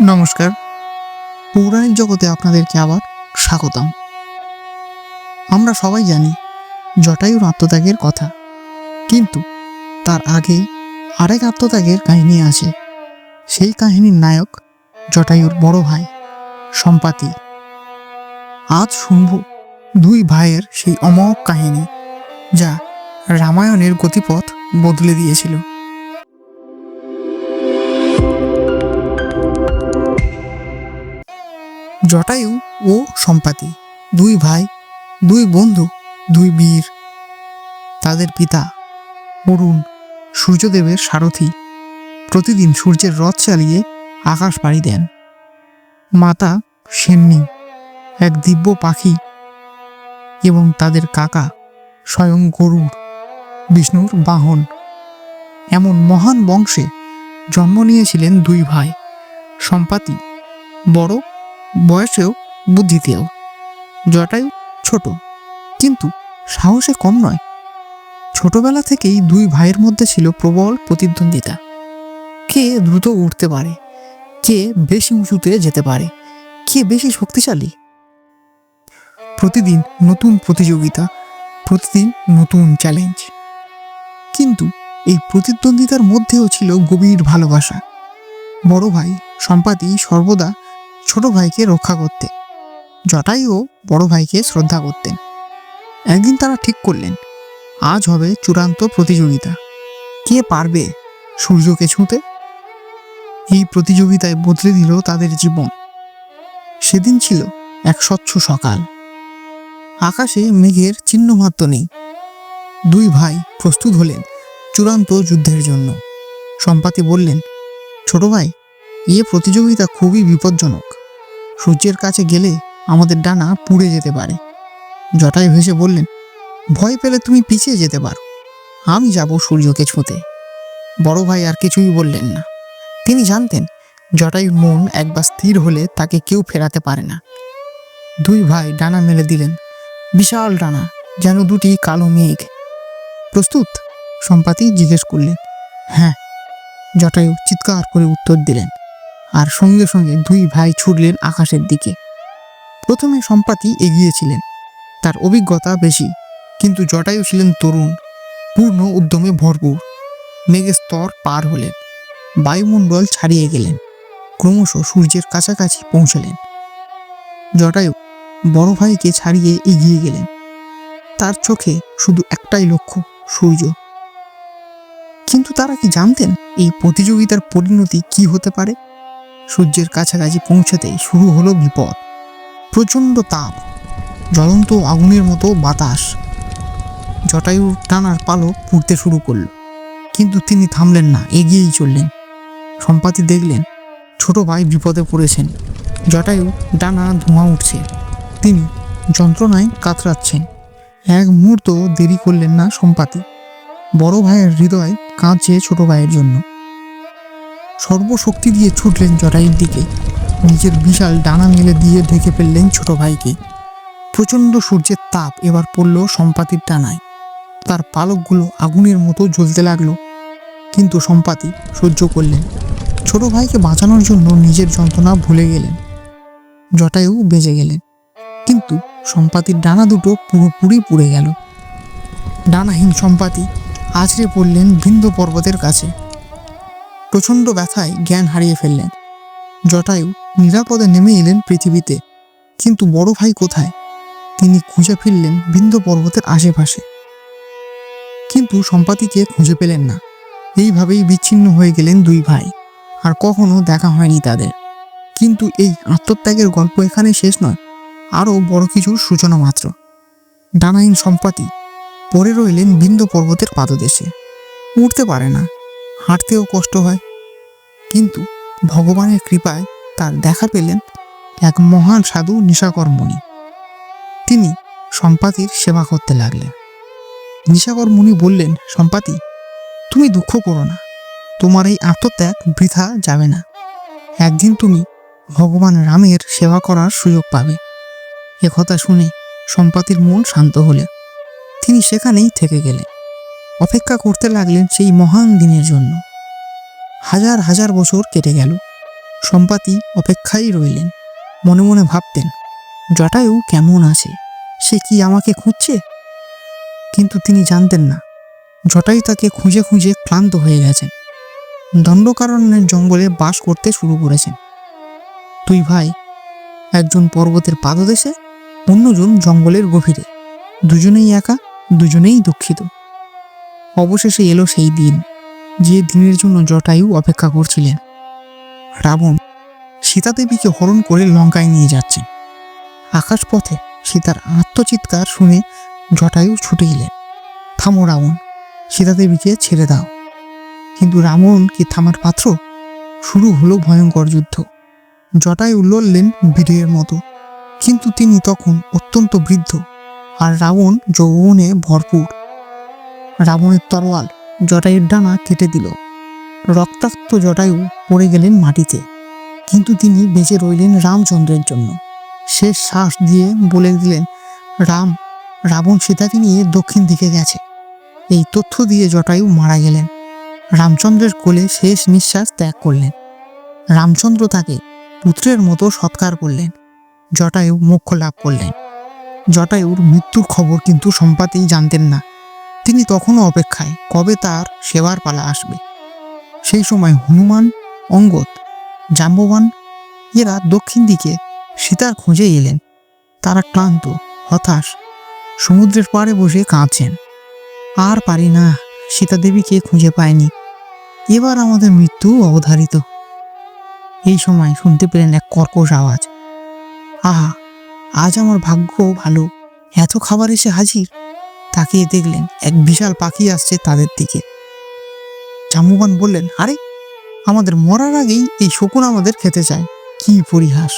নমস্কার। পৌরাণিক জগতে আপনাদেরকে আবার স্বাগতম। আমরা সবাই জানি জটায়ুর আত্মত্যাগের কথা, কিন্তু তার আগে আরেক আত্মত্যাগের কাহিনী আছে। সেই কাহিনীর নায়ক জটায়ুর বড় ভাই সম্পাতি। আজ শুনব দুই ভাইয়ের সেই অমোঘ কাহিনী, যা রামায়ণের গতিপথ বদলে দিয়েছিল। জটায়ু ও সম্পাতি, দুই ভাই, দুই বন্ধু, দুই বীর। তাদের পিতা অরুণ, সূর্যদেবের সারথি। প্রতিদিন সূর্যের রথ চালিয়ে আকাশ পাড়ি দেন। মাতা সেন্নি, এক দিব্য পাখি এবং তাদের কাকা স্বয়ং গরুর বিষ্ণুর বাহন। এমন মহান বংশে জন্ম নিয়েছিলেন দুই ভাই, সম্পাতি, বড় বয়সেও বুদ্ধিতেও জটায়ু ছোট, কিন্তু সাহসে কম নয়। ছোটবেলা থেকেই দুই ভাইয়ের মধ্যে ছিল প্রবল প্রতিদ্বন্দ্বিতা। কে দ্রুত উঠতে পারে? কে বেশি উঁচুতে যেতে পারে? কে বেশি শক্তিশালী? প্রতিদিন নতুন প্রতিযোগিতা, প্রতিদিন নতুন চ্যালেঞ্জ কিন্তু এই প্রতিদ্বন্দ্বিতার মধ্যেও ছিল গভীর ভালোবাসা। বড় ভাই সম্পাতি সর্বদা ছোট ভাইকে রক্ষা করতে। জটায়ুও বড় ভাইকে শ্রদ্ধা করতেন। একদিন তারা ঠিক করলেন, আজ হবে চূড়ান্ত প্রতিযোগিতা। কে পারবে সূর্যকে ছুঁতে? এই প্রতিযোগিতায় বদলে দিল তাদের জীবন। সেদিন ছিল এক স্বচ্ছ সকাল। আকাশে মেঘের চিহ্নমাত্র নেই। দুই ভাই প্রস্তুত হলেন চূড়ান্ত যুদ্ধের জন্য। সম্পাতি বললেন, ছোট ভাই, এ প্রতিযোগিতা খুবই বিপজ্জনক। সূর্যের কাছে গেলে আমাদের ডানা পুড়ে যেতে পারে। জটাই ভেসে বললেন, ভয় পেলে তুমি পিছিয়ে যেতে পারো। আমি যাব সূর্যকে ছুঁতে। বড় ভাই আর কিছুই বললেন না। তিনি জানতেন, জটায়ুর মন একবার স্থির হলে তাকে কেউ ফেরাতে পারে না। দুই ভাই ডানা মেলে দিলেন, বিশাল ডানা, যেন দুটি কালো মেঘ। প্রস্তুত? সম্পাতি জিজ্ঞেস করলেন। হ্যাঁ। জটায়ু চিৎকার করে উত্তর দিলেন আর সঙ্গে সঙ্গে দুই ভাই ছুটলেন আকাশের দিকে। প্রথমে সম্পাতি এগিয়েছিলেন। তার অভিজ্ঞতা বেশি, কিন্তু জটায়ু ছিলেন তরুণ, পূর্ণ উদ্যমে ভরপুর। মেঘের স্তর পার হলেন, বায়ুমণ্ডল ছাড়িয়ে গেলেন, ক্রমশ সূর্যের কাছাকাছি পৌঁছলেন। জটায়ু বড় ভাইকে ছাড়িয়ে এগিয়ে গেলেন। তার চোখে শুধু একটাই লক্ষ্য, সূর্য। কিন্তু তারা কি জানতেন এই প্রতিযোগিতার পরিণতি কি হতে পারে? সূর্যের কাছাকাছি পৌঁছাতেই শুরু হলো বিপদ। প্রচণ্ড তাপ, জ্বলন্ত আগুনের মতো বাতাস। জটায়ুর টানার পালক পুড়তে শুরু করল। কিন্তু তিনি থামলেন না, এগিয়েই চললেন। সম্পাতি দেখলেন, ছোট ভাই বিপদে পড়েছেন। জটায়ু ডানা ধোঁয়া উঠছে। তিনি যন্ত্রণায় কাতরাচ্ছেন। এক মুহূর্ত দেরি করলেন না সম্পাতি। বড় ভাইয়ের হৃদয় কাঁদছে ছোট ভাইয়ের জন্য। সর্বশক্তি দিয়ে ছুটলেন জটাইয়ের দিকে। নিজের বিশাল ডানা মেলে দিয়ে ঢেকে ফেললেন ছোট ভাইকে। প্রচণ্ড সূর্যের তাপ এবার পড়ল সম্পাতির ডানায়। তার পালকগুলো আগুনের মতো জ্বলতে লাগল। কিন্তু সম্পাতি সহ্য করলেন। ছোট ভাইকে বাঁচানোর জন্য নিজের যন্ত্রণা ভুলে গেলেন। জটায়ু বেজে গেলেন। কিন্তু সম্পাতির ডানা দুটো পুরোপুরি পুড়ে গেল। ডানাহীন সম্পাতি আছড়ে পড়লেন বৃন্দ পর্বতের কাছে। প্রচণ্ড ব্যথায় জ্ঞান হারিয়ে ফেললেন। জটায়ু নিরাপদে নেমে এলেন পৃথিবীতে, কিন্তু বড় ভাই কোথায়? তিনি খুঁজে ফিরলেন বিন্দ পর্বতের আশেপাশে। কিন্তু সম্পাতিকে খুঁজে পেলেন না। এইভাবেই বিচ্ছিন্ন হয়ে গেলেন দুই ভাই, আর কখনো দেখা হয়নি তাদের। কিন্তু এই আত্মত্যাগের গল্প এখানে শেষ নয়, আরও বড় কিছুর সূচনা মাত্র। ডানাইন সম্পাতি পরে রইলেন বিন্দ পর্বতের পাদদেশে। উঠতে পারে না হাঁটতেও কষ্ট হয়। কিন্তু ভগবানের কৃপায় তার দেখা পেলেন এক মহান সাধু নিশাকর মুনি তিনি সম্পাতির সেবা করতে লাগলেন। নিশাকর মুনি বললেন, সম্পাতি, তুমি দুঃখ করো না। তোমার এই আত্মত্যাগ বৃথা যাবে না। একদিন তুমি ভগবান রামের সেবা করার সুযোগ পাবে। একথা শুনে সম্পাতির মন শান্ত হলে। তিনি সেখানেই থেকে গেলেন। অপেক্ষা করতে লাগলেন সেই মহান দিনের জন্য। হাজার হাজার বছর কেটে গেল। সম্পাতি অপেক্ষায় রইলেন। মনে মনে ভাবতেন, জটায়ু কেমন আছে? সে কি আমাকে খুঁজছে? কিন্তু তিনি জানতেন না, জটায়ু তাকে খুঁজে খুঁজে ক্লান্ত হয়ে গেছেন। দণ্ডকারণ্যের জঙ্গলে বাস করতে শুরু করেছেন। দুই ভাই, একজন পর্বতের পাদদেশে, অন্যজন জঙ্গলের গভীরে। দুজনেই একা, দুজনেই দুঃখিত। অবশেষে এলো সেই দিন, যে দিনের জন্য জটায়ু অপেক্ষা করছিলেন। রাবণ সীতাদেবীকে হরণ করে লঙ্কায় নিয়ে যাচ্ছে। আকাশপথে সীতার আত্মচিৎকার শুনে জটায়ু ছুটে এলেন। থামো রাবণ, সীতাদেবীকে ছেড়ে দাও। কিন্তু রাবণ কি থামার পাত্র? শুরু হলো ভয়ঙ্কর যুদ্ধ। জটায়ু লড়লেন বীরের মতো। কিন্তু তিনি তখন অত্যন্ত বৃদ্ধ, আর রাবণ যৌবনে ভরপুর। রাবণের তরোয়াল জটায়ুর ডানা কেটে দিল। রক্তাক্ত জটায়ু পড়ে গেলেন মাটিতে। কিন্তু তিনি বেঁচে রইলেন রামচন্দ্রের জন্য। শেষ শ্বাস দিয়ে বলে দিলেন, রাম, রাবণ সীতাকে নিয়ে দক্ষিণ দিকে গেছে। এই তথ্য দিয়ে জটায়ু মারা গেলেন। রামচন্দ্রের কোলে শেষ নিঃশ্বাস ত্যাগ করলেন। রামচন্দ্র তাকে পুত্রের মতো সৎকার করলেন। জটায়ু মোক্ষ লাভ করলেন। জটায়ুর মৃত্যুর খবর কিন্তু সম্পাতেই জানতেন না। তিনি তখনও অপেক্ষায় কবে তার সেবার পালা আসবে। সেই সময় হনুমান, অঙ্গদ, জাম্ববান, এরা দক্ষিণ দিকে সীতার খোঁজে এলেন। তারা ক্লান্ত, হতাশ, সমুদ্রের পাড়ে বসে কাঁদছেন। আর পারি না, সীতা দেবীকে খুঁজে পায়নি। এবার আমাদের মৃত্যু অবধারিত। এই সময় শুনতে পেলেন এক কর্কশ আওয়াজ। আহা, আজ আমার ভাগ্য ভালো। এত খাবার এসে হাজির? তাকিয়ে দেখলেন এক বিশাল পাখি আসছে তাদের দিকে। জাম্বুবান বললেন, আরে, আমাদের মরার আগেই এই শকুন আমাদের খেতে চায়। কি পরিহাস!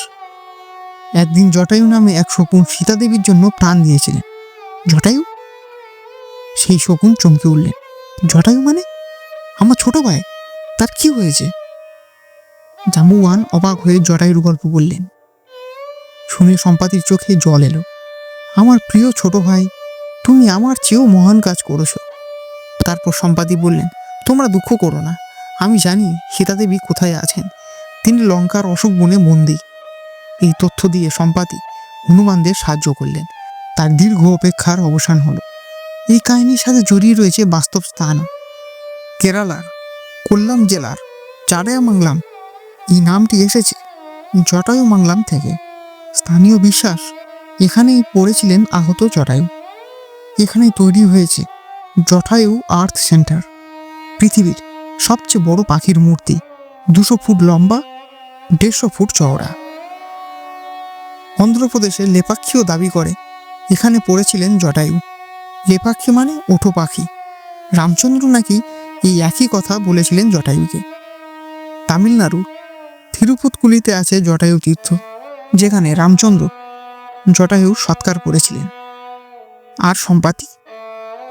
একদিন জটায়ু নামে এক শকুন সীতা দেবীর জন্য প্রাণ দিয়েছিলেন। জটায়ু? সেই শকুন চমকে উঠলেন, জটায়ু মানে? আমার ছোট ভাই, তার কি হয়েছে? জাম্বুয়ান অবাক হয়ে জটায়ুর গল্প বললেন, শুনে সম্পাতির চোখে জল এলো। আমার প্রিয় ছোট ভাই তুমি আমার চেয়েও মহান কাজ করেছ। তারপর সম্পাদি বললেন, তোমরা দুঃখ করো না। আমি জানি সীতাদেবী কোথায় আছেন। তিনি লঙ্কার অশোক বনে বন্দি এই তথ্য দিয়ে সম্পাদি হনুমানদের সাহায্য করলেন। তার দীর্ঘ অপেক্ষার অবসান হলো। এই কাহিনীর সাথে জড়িয়ে রয়েছে বাস্তব স্থান। কেরালার কোল্লাম জেলার চারায়ামাংলাম এই নামটি এসেছে জটায়ু মাংলাম থেকে। স্থানীয় বিশ্বাস এখানেই পড়েছিলেন আহত জটায়ু। এখানেই তৈরি হয়েছে জটায়ু আর্থ সেন্টার। পৃথিবীর সবচেয়ে বড় পাখির মূর্তি দুশো ফুট লম্বা, দেড়শো ফুট চওড়া। অন্ধ্রপ্রদেশে লেপাক্ষীও দাবি করে, এখানে পড়েছিলেন জটায়ু। লেপাক্ষী মানে ওঠো পাখি। রামচন্দ্র নাকি এই একই কথা বলেছিলেন জটায়ুকে। তামিলনাড়ু থিরুপুতকুলিতে আছে জটায়ু তীর্থ, যেখানে রামচন্দ্র জটায়ু সৎকার করেছিলেন। আর সম্পাতি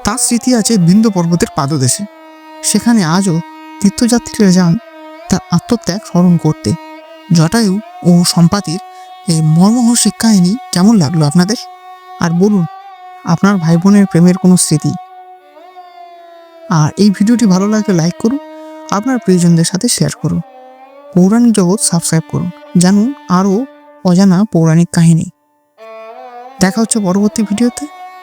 তার স্মৃতি আছে বৃন্দ পর্বতের পাদদেশে। সেখানে আজও তীর্থযাত্রীরা যান তার আত্মত্যাগ স্মরণ করতে। জটায়ু ও সম্পাতির এই মর্মহর্ষিক কাহিনী কেমন লাগল আপনাদের? আর বলুন, আপনার ভাই বোনের প্রেমের কোনো স্মৃতি? আর এই ভিডিওটি ভালো লাগলে লাইক করুন, আপনার প্রিয়জনদের সাথে শেয়ার করুন। পৌরাণিক জগৎ সাবস্ক্রাইব করুন, জানুন আরও অজানা পৌরাণিক কাহিনী। দেখা হচ্ছে পরবর্তী ভিডিওতে।